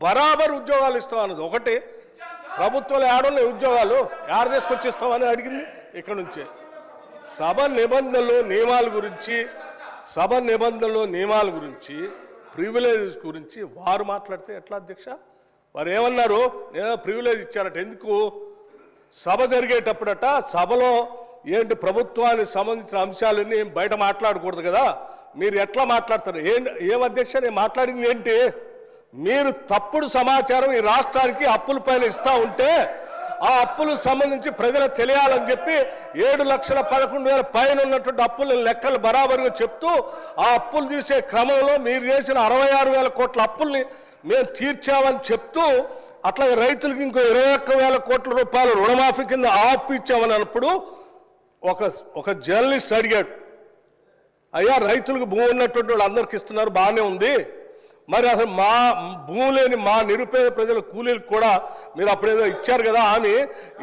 బరాబర్ ఉద్యోగాలు ఇస్తామన్నది ఒకటి ప్రభుత్వంలో ఏడున్నాయి ఉద్యోగాలు ఏడ తీసుకొచ్చి ఇస్తామని అడిగింది ఇక్కడ నుంచే. సభ నిబంధనలు నియమాల గురించి సభ నిబంధనలు నియమాల గురించి ప్రివిలేజెస్ గురించి వారు మాట్లాడితే ఎట్లా అధ్యక్ష? వారు ఏమన్నారు? నేను ప్రివిలేజ్ ఇచ్చారట. ఎందుకు? సభ జరిగేటప్పుడట సభలో ఏంటి ప్రభుత్వానికి సంబంధించిన అంశాలన్నీ బయట మాట్లాడకూడదు కదా? మీరు ఎట్లా మాట్లాడతారు? ఏం ఏం అధ్యక్ష నేను మాట్లాడింది ఏంటి? మీరు తప్పుడు సమాచారం ఈ రాష్ట్రానికి అప్పుల పైన ఇస్తా ఉంటే ఆ అప్పులకు సంబంధించి ప్రజలకు తెలియాలని చెప్పి ఏడు లక్షల పదకొండు వేల పైన ఉన్నటువంటి అప్పుల లెక్కలు బరాబరుగా చెప్తూ ఆ అప్పులు తీసే క్రమంలో మీరు చేసిన అరవై ఆరు వేల కోట్ల అప్పుల్ని మేము తీర్చామని చెప్తూ అట్లాగే రైతులకు ఇంకో ఇరవై ఒక్క వేల కోట్ల రూపాయలు రుణమాఫీ కింద ఆపు ఇచ్చామని అన్నప్పుడు ఒక ఒక జర్నలిస్ట్ అడిగాడు అయ్యా రైతులకు భూమి ఉన్నటువంటి వాళ్ళు అందరికి ఇస్తున్నారు బాగానే ఉంది. మరి అసలు మా భూమి లేని మా నిరుపేద ప్రజల కూలీలకు కూడా మీరు అప్పుడేదో ఇచ్చారు కదా అని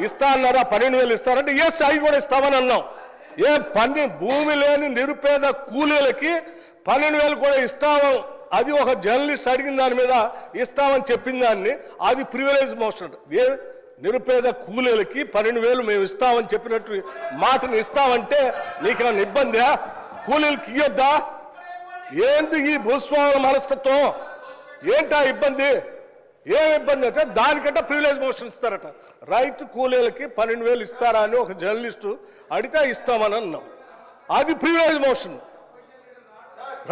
ఇస్తా అన్నారా పన్నెండు వేలు ఇస్తారంటే ఏ స్థాయి కూడా ఇస్తామని అన్నాం. ఏ పని భూమి లేని నిరుపేద కూలీలకి పన్నెండు వేలు కూడా ఇస్తాము. అది ఒక జర్నలిస్ట్ అడిగిన దాని మీద ఇస్తామని చెప్పిన దాన్ని అది ప్రివిలేజ్ మోషన్. ఏ నిరుపేద కూలీలకి పన్నెండు వేలు మేము ఇస్తామని చెప్పినట్టు మాటను ఇస్తామంటే నీకు ఏమైనా ఇబ్బందా? కూలీలకి ఇయ్యొద్దా? ఏంది ఈ భూస్వాముల మనస్తత్వం? ఏంటా ఇబ్బంది? ఏం ఇబ్బంది అంటే దానికంటే ప్రివిలేజ్ మోషన్ ఇస్తారట రైతు కూలీలకి పన్నెండు వేలు ఇస్తారా అని ఒక జర్నలిస్టు అడిగితే ఇస్తామని అన్నాం. అది ప్రివిలేజ్ మోషన్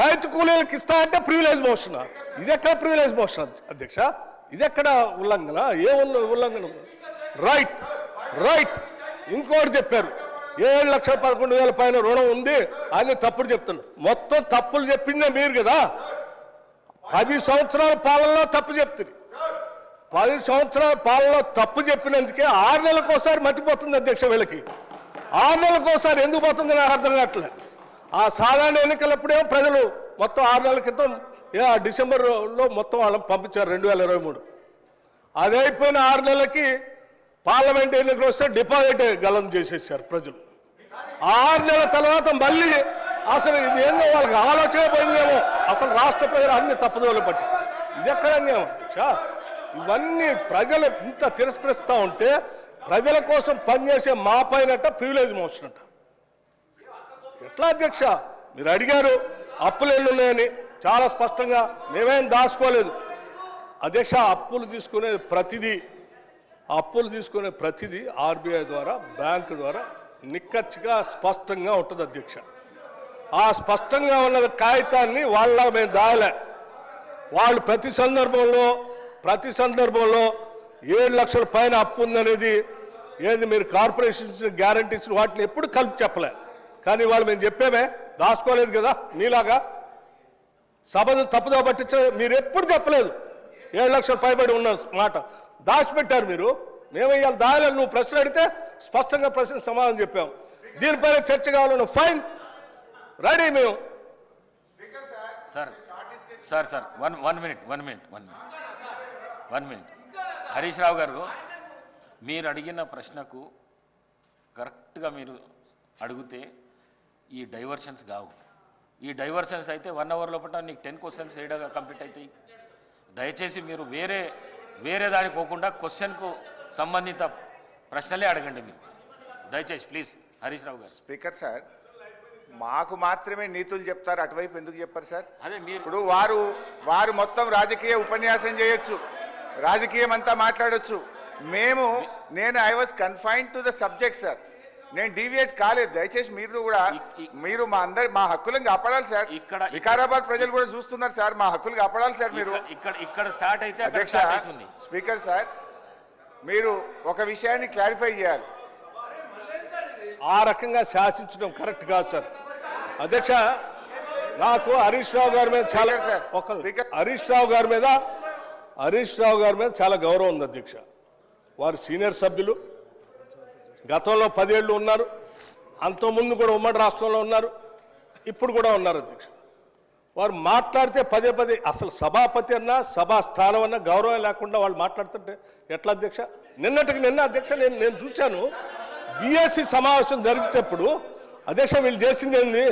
రైతు కూలీలకు ఇస్తా అంటే ప్రివిలేజ్ మోషన్ ఇది ఎక్కడ ప్రివిలేజ్ మోషన్ అధ్యక్ష? ఇది ఎక్కడ ఉల్లంఘన? ఏ ఉల్లంఘన? రైట్ రైట్ ఇంకోటి చెప్పారు. ఏడు లక్షల పదకొండు వేల పైన రుణం ఉంది అని తప్పుడు చెప్తున్నారు మొత్తం తప్పులు చెప్పిందే మీరు కదా? పది సంవత్సరాల పాలనలో తప్పు చెప్తుంది. పది సంవత్సరాల పాలనలో తప్పు చెప్పినందుకే ఆరు నెలలకు ఒకసారి మతిపోతుంది అధ్యక్ష వీళ్ళకి. ఆరు నెలలకు ఒకసారి ఎందుకు పోతుంది నాకు అర్థం కావట్లేదు. ఆ సాధారణ ఎన్నికలప్పుడేమో ప్రజలు మొత్తం ఆరు నెలల క్రితం డిసెంబర్లో మొత్తం వాళ్ళని పంపించారు రెండు వేల ఇరవై మూడు. అది అయిపోయిన ఆరు నెలలకి పార్లమెంట్ ఎన్నికలు వస్తే డిపాజిట్ గలం చేసేసారు ప్రజలు. ఆరు నెలల తర్వాత మళ్ళీ అసలు ఇది ఏందో వాళ్ళకి ఆలోచన పోయిందేమో. అసలు రాష్ట్ర ప్రజలు అన్ని తప్పుదోలు పట్టించారు. ఇది ఎక్కడ అన్యాయం అధ్యక్ష? ఇవన్నీ ప్రజలు ఇంత తిరస్కరిస్తూ ఉంటే ప్రజల కోసం పనిచేసే మా పైనట ప్రివిలేజ్ మోషన్ అంట ఎట్లా అధ్యక్ష? మీరు అడిగారు అప్పులు ఎన్ని ఉన్నాయని చాలా స్పష్టంగా మేమేం దాచుకోలేదు. అధ్యక్ష అప్పులు తీసుకునే ప్రతిదీ అప్పులు తీసుకునే ప్రతిదీ ఆర్బీఐ ద్వారా బ్యాంకు ద్వారా నిక్కచ్చిగా స్పష్టంగా ఉంటుంది అధ్యక్ష. ఆ స్పష్టంగా ఉన్న కాగితాన్ని వాళ్ళ మేము దాయలే. వాళ్ళు ప్రతి సందర్భంలో ప్రతి సందర్భంలో ఏడు లక్షల పైన అప్పు ఉందనేది ఏది మీరు కార్పొరేషన్ గ్యారంటీస్ వాటిని ఎప్పుడు కలిపి చెప్పలే. కానీ వాళ్ళు మేము చెప్పామే దాచుకోలేదు కదా మీలాగా. సభను తప్పుదో పట్టించే మీరు ఎప్పుడు చెప్పలేదు. ఏడు లక్షలు పైబడి ఉన్న మాట. దాచిపెట్టారు మీరు. మేము ఇవాళ దాయలేదు నువ్వు ప్రశ్న అడిగితే స్పష్టంగా ప్రశ్న సమాధానం చెప్పాము దీనిపైన చర్చ కావాలన్న ఫైన్. రెడీ మేము. Sir sir sir one one minute one minute one minute. One minute. Harish Rao గారు మీరు అడిగిన ప్రశ్నకు కరెక్ట్గా మీరు అడిగితే ఈ డైవర్షన్స్ కావు. ఈ డైవర్షన్స్ అయితే వన్ అవర్ లోపల నీకు టెన్ క్వశ్చన్స్ ఏడాగా కంప్లీట్ అవుతాయి. దయచేసి మీరు వేరే వేరే దానికి పోకుండా క్వశ్చన్కు సంబంధిత ప్రశ్నలే అడగండి మీరు. దయచేసి ప్లీజ్ హరీష్ రావు గారు. స్పీకర్ సార్ మాకు మాత్రమే నీతులు చెప్తారు అటువైపు ఎందుకు చెప్పారు సార్? అదే మీరు ఇప్పుడు వారు వారు మొత్తం రాజకీయ ఉపన్యాసం చేయొచ్చు రాజకీయం అంతా మాట్లాడొచ్చు. మేము నేను I was confined to the subject sir నేను డీవియేట్ కాలేదు దయచేసి మీరు కూడా మీరు మా అందరి మా హక్కులను కాపాడాలి సార్ ఇక్కడ- వికారాబాద్ ప్రజలు కూడా చూస్తున్నారు సార్ మా హక్కులు కాపాడాలి సార్ మీరు. ఇక్కడ- ఇక్కడ స్టార్ట్ అయితే స్పీకర్ సార్ మీరు ఒక విషయాన్ని క్లారిఫై చేయాలి. ఆ రకంగా శాసించడం కరెక్ట్ కాదు సార్. అధ్యక్ష నాకు హరీష్ రావు గారి మీద చాలా సార్, ఒక. హరీష్ రావు గారి మీద హరీష్ రావు గారి మీద చాలా గౌరవం ఉంది అధ్యక్ష. వారు సీనియర్ సభ్యులు. గతంలో పదేళ్ళు ఉన్నారు. అంతకుముందు కూడా ఉమ్మడి రాష్ట్రంలో ఉన్నారు. ఇప్పుడు కూడా ఉన్నారు అధ్యక్ష. వారు మాట్లాడితే పదే పదే అసలు సభాపతి అన్నా సభా స్థానం అన్నా గౌరవం లేకుండా వాళ్ళు మాట్లాడుతుంటే ఎట్లా అధ్యక్ష? నిన్నటికి నిన్న అధ్యక్ష నేను నేను చూశాను. బీఎస్సీ సమావేశం జరిగేటప్పుడు అధ్యక్ష వీళ్ళు చేసింది ఏంది?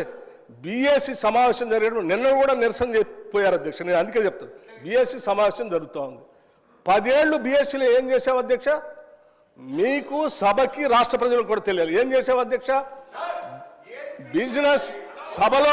బీఎస్సీ సమావేశం జరిగేటప్పుడు నిన్న కూడా నిరసన చెప్పిపోయారు అధ్యక్ష. నేను అందుకే చెప్తాను బీఎస్సీ సమావేశం జరుగుతూ ఉంది. పదేళ్ళు బీఎస్సీలో ఏం చేసావు అధ్యక్ష? మీకు సభకి రాష్ట్ర ప్రజలకు కూడా తెలియాలి. ఏం చేసావు అధ్యక్ష? బిజినెస్ సభలో